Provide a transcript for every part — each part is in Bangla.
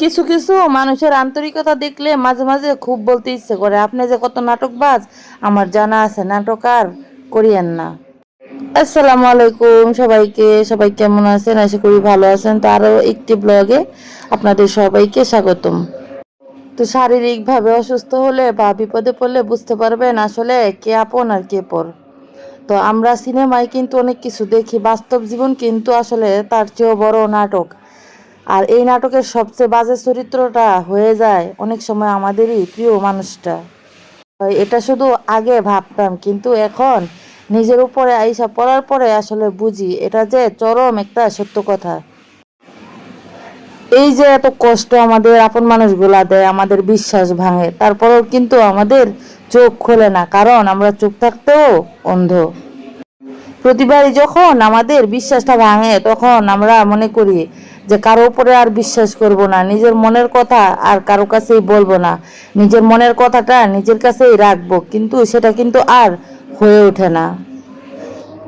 কিছু কিছু মানুষের আন্তরিকতা দেখলে মাঝে মাঝে খুব বলতে ইচ্ছে করে, আপনি যে কত নাটকবাজ, আমার জানা আছে, নাটক আর করিয়েন না। আসসালামু আলাইকুম সবাইকে, সবাই কেমন আছেন? আশা করি ভালো আছেন। তো আরও একটি ব্লগে আপনাদের সবাইকে স্বাগতম। তো শারীরিকভাবে অসুস্থ হলে বা বিপদে পড়লে বুঝতে পারবেন আসলে কে আপন আর কে পর। তো আমরা সিনেমায় কিন্তু অনেক কিছু দেখি, বাস্তব জীবন কিন্তু আসলে তার চেয়েও বড় নাটক। আর এই নাটকের সবচেয়ে বাজে চরিত্রটা হয়ে যায় অনেক সময় আমাদেরই প্রিয় মানুষটা। এটা শুধু আগে ভাবতাম, কিন্তু এখন নিজের উপরে আইসা পড়ার পরে আসলে বুঝি এটা যে চরম একটা সত্য কথা। এই যে এত কষ্ট আমাদের আপন মানুষগুলা দেয়, আমাদের বিশ্বাস ভাঙে, তারপরেও কিন্তু আমাদের চোখ খোলে না, কারণ আমরা চোখ থাকতেও অন্ধ। প্রতিবারই যখন আমাদের বিশ্বাসটা ভাঙে, তখন আমরা মনে করি যে কারও উপরে আর বিশ্বাস করব না, নিজের মনের কথা আর কারও কাছেই বলব না। নিজের মনের কথাটা নিজের কাছেই রাখব, কিন্তু সেটা কিন্তু আর হয়ে ওঠে না।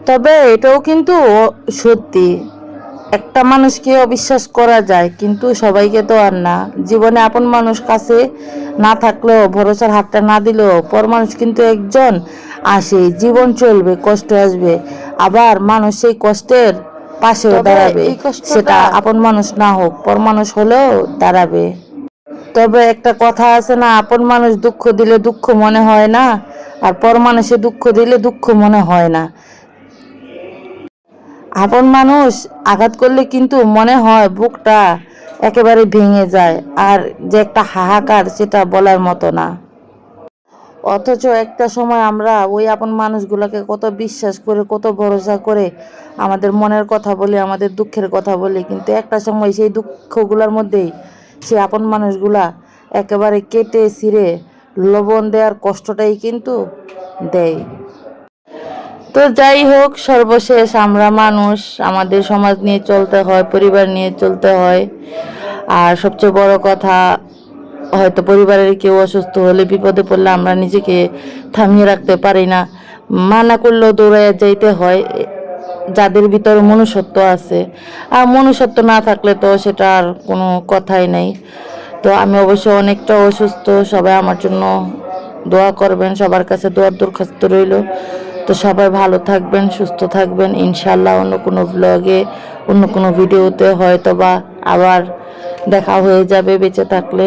তবে এটাও কিন্তু সত্যি। একটা মানুষকে অবিশ্বাস করা যায়, কিন্তু সবাইকে তো আর না। জীবনে আপন মানুষ কাছে না থাকলেও, ভরসার হাতটা না দিলেও, পর মানুষ কিন্তু একজন আসে, জীবন চলবে, কষ্ট আসবে। আবার মানুষ সেই কষ্টের পাশেও দাঁড়াবে। সেটা আপন মানুষ না হোক পর মানুষ হলেও দাঁড়াবে। তবে একটা কথা আছে না আপন মানুষ দুঃখ দিলে দুঃখ মনে হয় না আর পর মানুষে দুঃখ দিলে দুঃখ মনে হয় না। আপন মানুষ আঘাত করলে কিন্তু মনে হয় বুকটা একেবারে ভেঙে যায় আর যে একটা হাহাকার সেটা বলার মতো না। অথচ একটা সময় আমরা ওই আপন মানুষগুলোকে কত বিশ্বাস করে, কত ভরসা করে আমাদের মনের কথা বলি, আমাদের দুঃখের কথা বলি, কিন্তু একটা সময় সেই দুঃখগুলোর মধ্যেই সেই আপন মানুষগুলা একেবারে কেটে ছিঁড়ে লবণ দেওয়ার কষ্টটাই কিন্তু দেয়। তো যাই হোক, সর্বশেষ আমরা মানুষ, আমাদের সমাজ নিয়ে চলতে হয়, পরিবার নিয়ে চলতে হয়। আর সবচেয়ে বড় কথা হয়তো পরিবারের কেউ অসুস্থ হলে বিপদে পড়লে আমরা নিজেকে থামিয়ে রাখতে পারি না। মানা করলেও দৌড়াইয়া যাইতে হয়, যাদের ভিতরে মনুষ্যত্ব আছে। আর মনুষ্যত্ব না থাকলে তো সেটা আর কোনো কথাই নেই। তো আমি অবশ্য অনেকটা অসুস্থ, সবাই আমার জন্য দোয়া করবেন, সবার কাছে দোয়ার দরখাস্ত রইল। তো সবাই ভালো থাকবেন, সুস্থ থাকবেন। ইনশাল্লাহ অন্য কোনো ব্লগে অন্য কোনো ভিডিওতে হয়তো বা আবার দেখা হয়ে যাবে বেঁচে থাকলে।